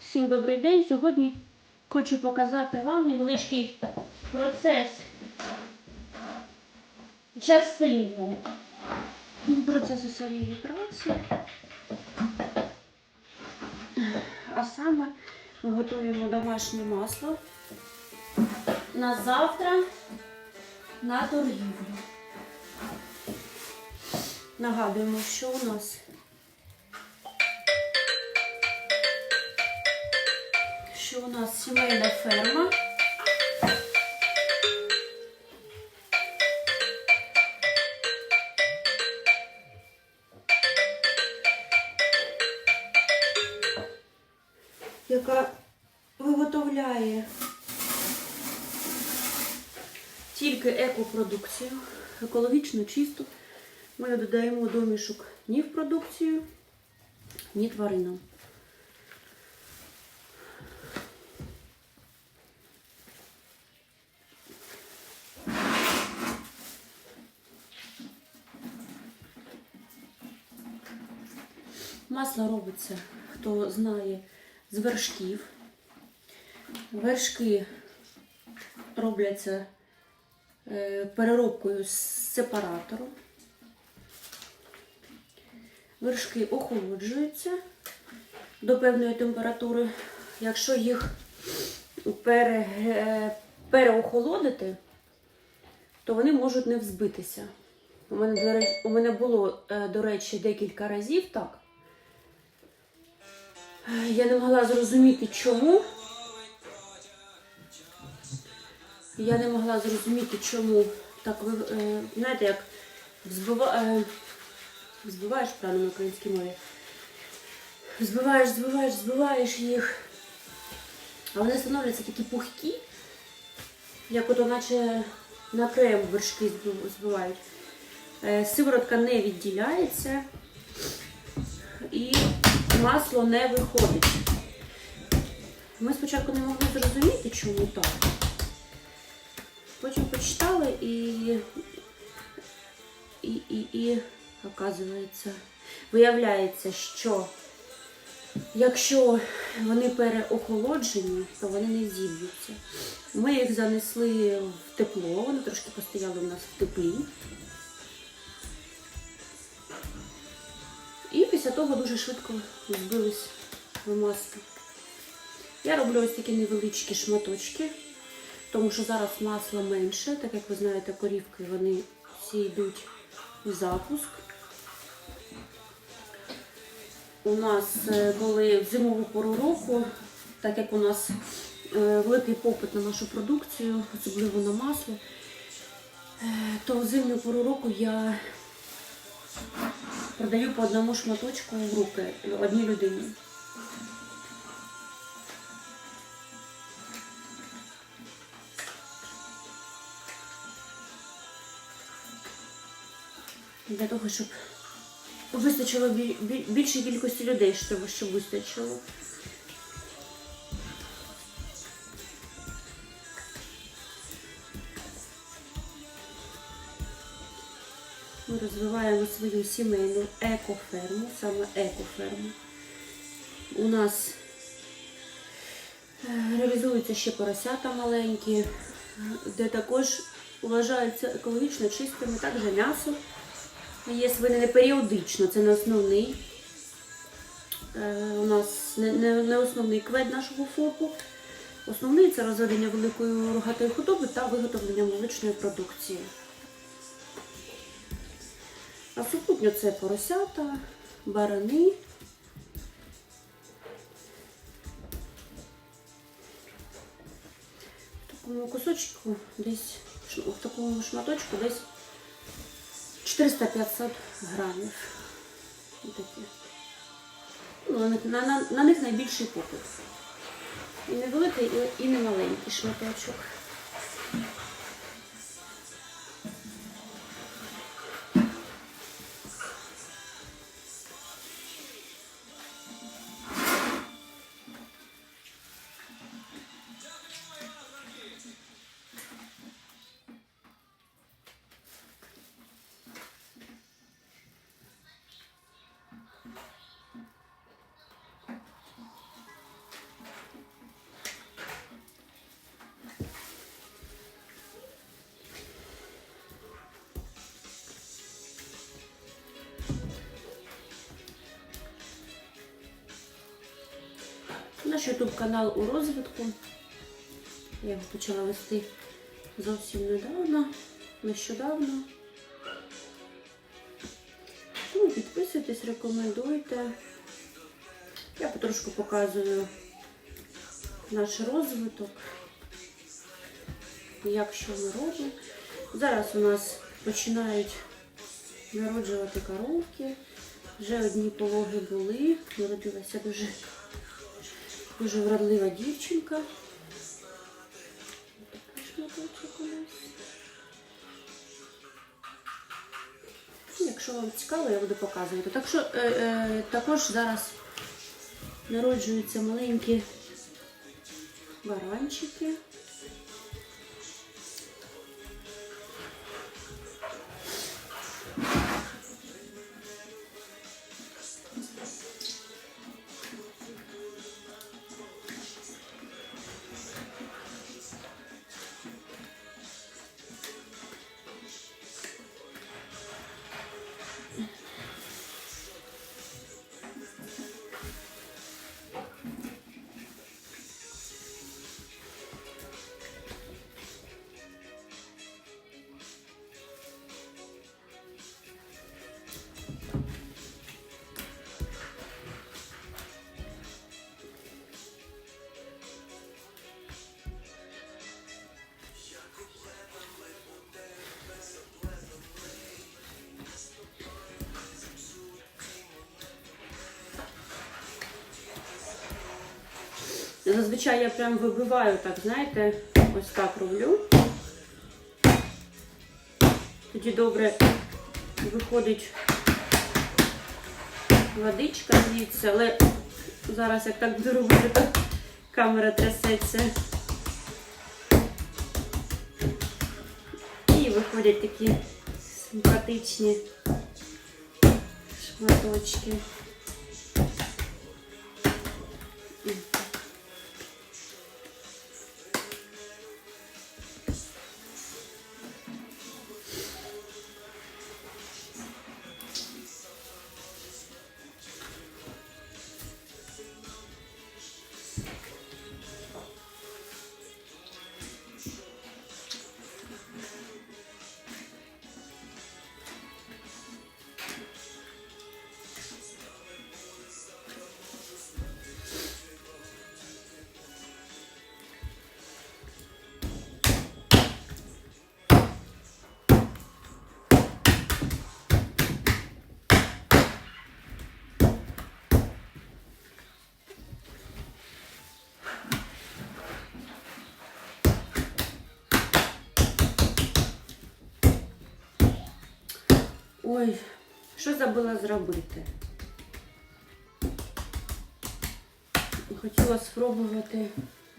Всім добрий день. Сьогодні хочу показати вам невеличкий процес частини процесу солії праці. А саме ми готуємо домашнє масло на завтра на торгівлю. Нагадуємо, що у нас нас сімейна ферма. Яка виготовляє тільки екопродукцію, екологічно чисту. Ми додаємо домішок ні в продукцію, ні тваринам. Масло робиться, хто знає, з вершків. Вершки робляться е, переробкою з сепаратору. Вершки охолоджуються до певної температури. Якщо їх пере, е, переохолодити, то вони можуть не взбитися. У мене, у мене було, е, до речі, декілька разів так. Я не могла зрозуміти, чому. Я не могла зрозуміти, чому так ви е, знаєте, як взбива, е, взбиваєш правильно на українській мові. Збиваєш, збиваєш, збиваєш їх. А вони становляться такі пухкі, як ото наче на крем вершки збивають. Е, Сиворотка не відділяється і масло не виходить. Ми спочатку не могли зрозуміти, чому так. Потім почитали і, і, і, і оказується, виявляється, що якщо вони переохолоджені, то вони не зіб'ються. Ми їх занесли в тепло, вони трошки постояли у нас в теплі. Після того дуже швидко збились масло. Я роблю ось такі невеличкі шматочки, тому що зараз масла менше, так як ви знаєте, корівки вони всі йдуть в запуск. У нас, е, коли в зимову пору року, так як у нас е, великий попит на нашу продукцію, особливо на масло, е, то в зимню пору року я продаю по одному шматочку в руки одній людині. Для того, щоб вистачило бі- бі- більшій кількості людей, щоб вистачило. Ми розвиваємо свою сімейну екоферму, саме екоферму. У нас е, реалізуються ще поросята маленькі, де також вважаються екологічно чистими, також м'ясо є свинини періодично, це не основний. е, У нас не, не, не основний квет нашого ФОПу. Основний це розведення великої рогатої худоби та виготовлення молочної продукції. А супутньо це поросята, барани. В такому кусочку десь, в такому шматочку десь 400-500 грамів. Отакі. Ну, на, на, на, них найбільший попит. І невеликий, і, і не маленький шматочок. Наш YouTube канал у розвитку. Я його почала вести зовсім недавно, нещодавно. Тому підписуйтесь, рекомендуйте. Я потрошку показую наш розвиток, як що ми робимо. Зараз у нас починають народжувати коровки. Вже одні пологи були. Народилася дуже, дуже вродлива дівчинка. Якщо вам цікаво, я буду показувати. Так що е, е, також зараз народжуються маленькі баранчики. Зазвичай я прям вибиваю так, знаєте, ось так роблю. Тоді добре виходить водичка звідси, але зараз як так буду робити, то камера трясеться. І виходять такі симпатичні шматочки. Ой, що забула зробити? Хотіла спробувати,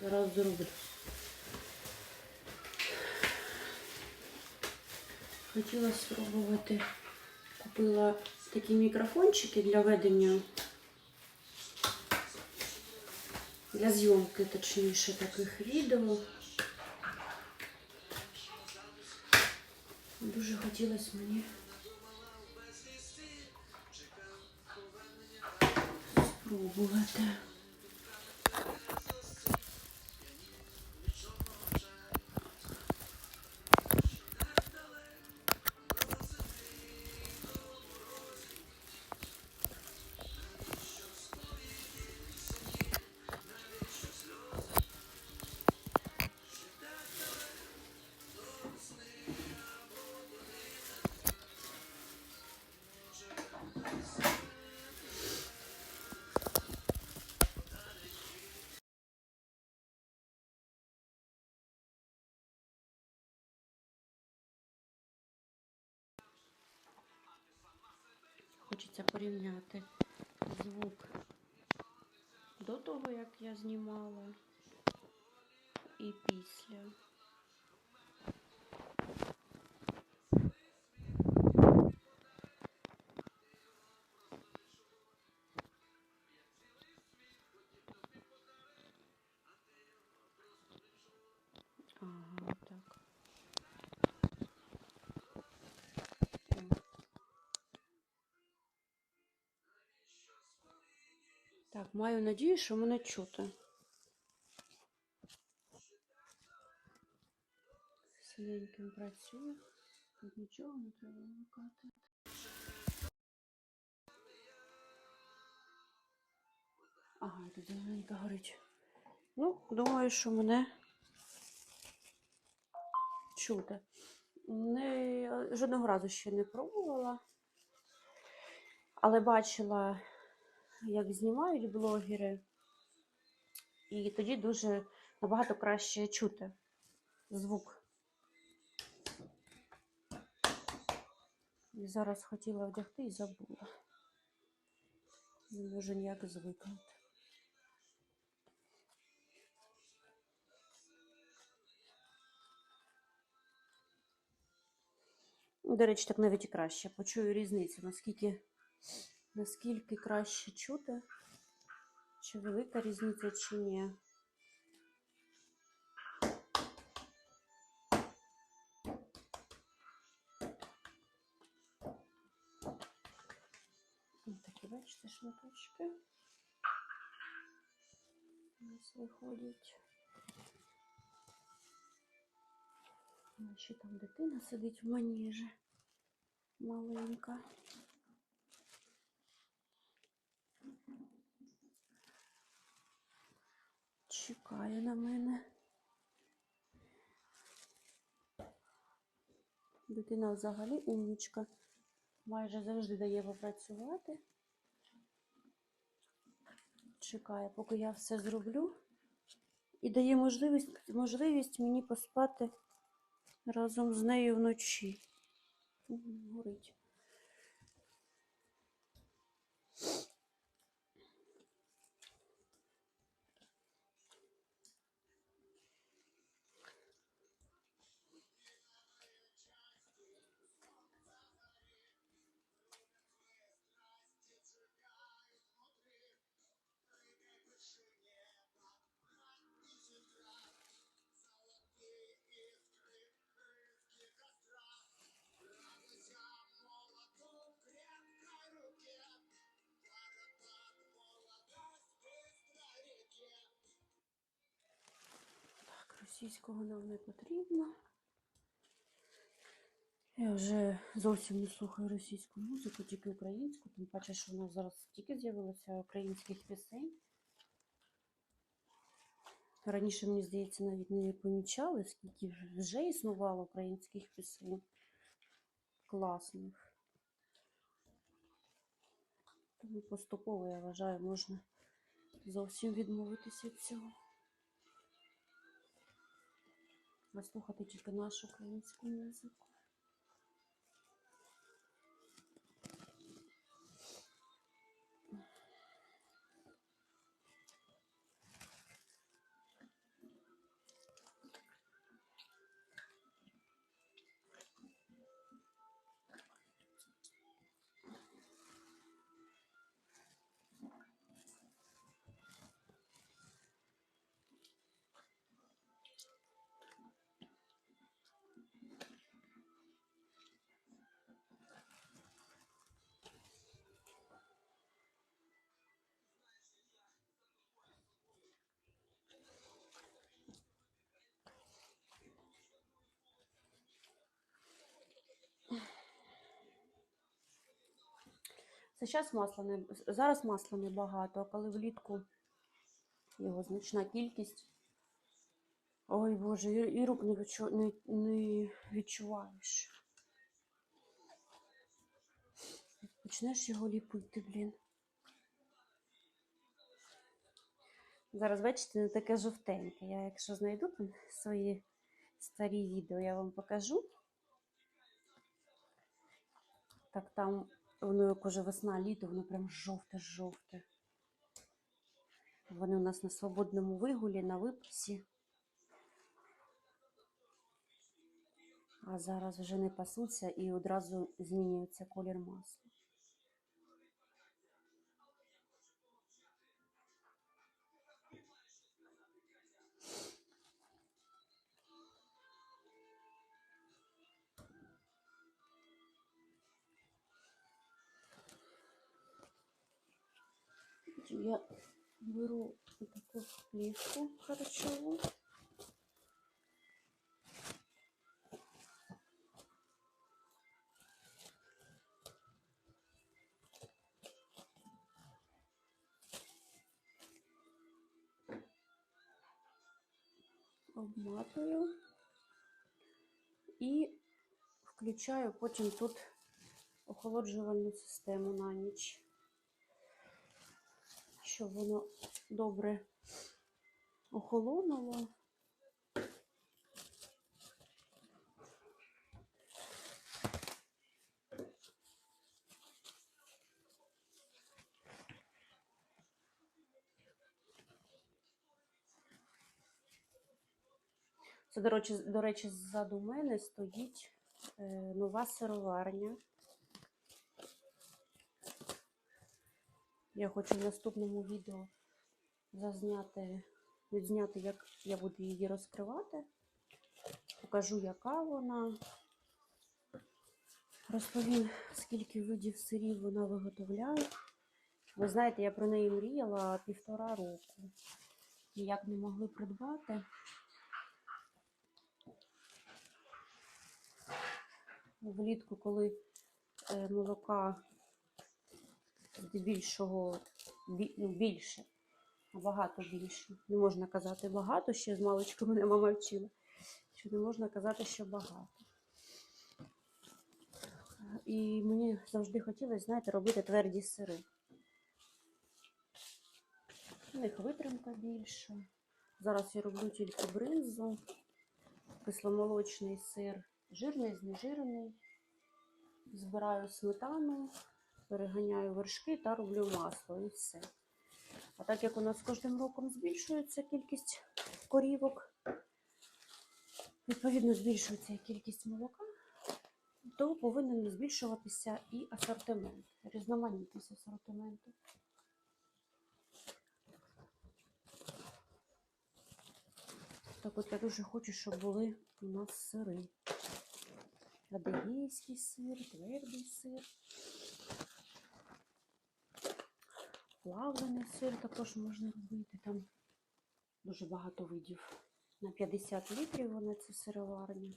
зараз зроблю. Хотіла спробувати. Купила такі мікрофончики для ведення, для зйомки, точніше, таких відео. Дуже хотілося мені. Спробувати. Хочеться порівняти звук до того, як я знімала, і після. Так, маю надію, що мене чути. Синеньким працює. Тут нічого не треба вмикати. Ага, тут зеленька горить. Ну, думаю, що мене чути. Не, Жодного разу ще не пробувала, але бачила як знімають блогери, і тоді дуже набагато краще чути звук. І зараз хотіла вдягти і забула. Не можу ніяк звикнути. До речі, так навіть і краще. Почую різницю, наскільки, наскільки краще чути, чи велика різниця, чи ні. Ось такі, бачите, шматочки. У нас виходять. Ще там дитина сидить в маніжі. Маленька. Чекає на мене. Дитина взагалі умнічка. Майже завжди дає попрацювати. Чекає, поки я все зроблю. І дає можливість, можливість мені поспати разом з нею вночі. Горить. Російського нам не потрібно. Я вже зовсім не слухаю російську музику, тільки українську, тим паче, що в нас зараз стільки з'явилося українських пісень. Раніше, мені здається, навіть не помічали, скільки вже існувало українських пісень класних. Тому поступово, я вважаю, можна зовсім відмовитися від цього. А слухати тільки нашу українську музику. Це зараз масла не зараз масла небагато, а коли влітку його значна кількість. Ой Боже, і, рук не, відчу, не, не відчуваєш. Почнеш його ліпити, блін. Зараз, бачите, не таке жовтеньке. Я якщо знайду свої старі відео, я вам покажу. Так там воно як уже весна, літо, воно прям жовте-жовте. Вони у нас на свободному вигулі, на випасі. А зараз вже не пасуться і одразу змінюється колір масла. я беру вот такую плівку харчову. обматываю и включаю потім тут охолоджувальну систему на ніч щоб воно добре охолонуло. Це, до речі, до речі, ззаду мене стоїть е, нова сироварня. Я хочу в наступному відео зазняти, відзняти, як я буду її розкривати. Покажу, яка вона. Розповім, скільки видів сирів вона виготовляє. Ви знаєте, я про неї мріяла півтора року. Ніяк не могли придбати. влітку, коли е, молока здебільшого ну, більше, набагато більше. Не можна казати багато, ще з маличку мене мама вчила, що не можна казати, що багато. І мені завжди хотілося, знаєте, робити тверді сири. У них витримка більша. Зараз я роблю тільки бринзу, кисломолочний сир, жирний, знежирений. Збираю сметану, переганяю вершки та роблю масло і все. А так як у нас кожним роком збільшується кількість корівок, відповідно збільшується і кількість молока, то повинен збільшуватися і асортимент, різноманітність асортименту. Так от я дуже хочу, щоб були у нас сири. Адегейський сир, твердий сир. Плавлений сир також можна робити. Там дуже багато видів. На 50 літрів вона ця сироварня.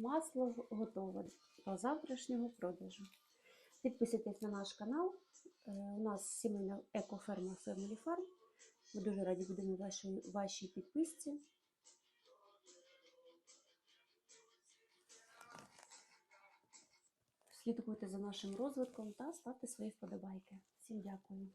Масло готове до завтрашнього продажу. Підписуйтесь на наш канал. Е, У нас сімейна екоферма Family Farm. Ми дуже раді будемо вашій, вашій підписці. Слідкуйте за нашим розвитком та ставте свої вподобайки. Всім дякую.